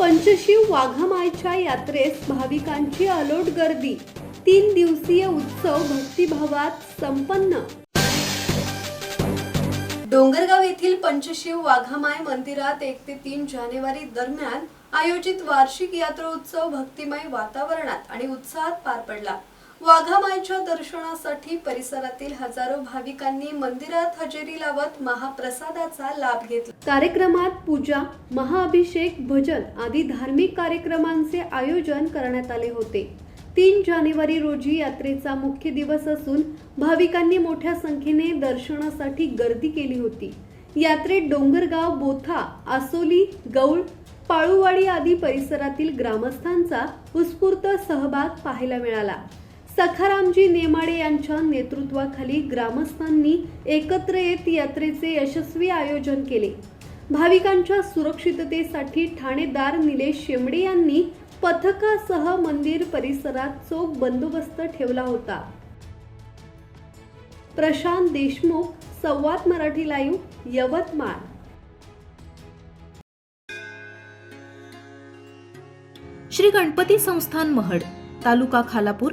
पंचशिव वाघमायच्या यात्रेस भाविकांची अलोट गर्दी. तीन दिवसीय उत्सव भक्तिभावात संपन्न. डोंगरगाव येथील पंचशिव वाघामाय मंदिरात एक ते तीन जानेवारी दरम्यान आयोजित वार्षिक यात्रोत्सव भक्तिमय वातावरणात आणि उत्साहात पार पडला. वाघामायच्या दर्शनासाठी परिसरातील हजारो भाविकांनी मंदिरात हजेरी लावत महाप्रसादाचा लाभ घेतला. कार्यक्रमात पूजा महाअभिषेक भजन आदी धार्मिक कार्यक्रमांचे आयोजन करण्यात आले होते. तीन जानेवारी रोजी यात्रेचा मुख्य दिवस असून भाविकांनी मोठ्या संख्येने दर्शनासाठी गर्दी केली होती. यात्रेत डोंगरगाव बोथा आसोली गौळ पाळूवाडी आदी परिसरातील ग्रामस्थांचा उत्स्फूर्त सहभाग पाहायला मिळाला. सखारामजी नेमाडे यांच्या नेतृत्वाखाली ग्रामस्थांनी एकत्र येत यात्रेचे यशस्वी आयोजन केले. भाविकांच्या सुरक्षिततेसाठी ठाणेदार निलेश शेमडे यांनी पथकासह मंदिर परिसरात चोख बंदोबस्त ठेवला होता. प्रशांत देशमुख संवाद मराठी लाईव्ह यवतमाळ. श्री गणपती संस्थान महड तालुका खालापूर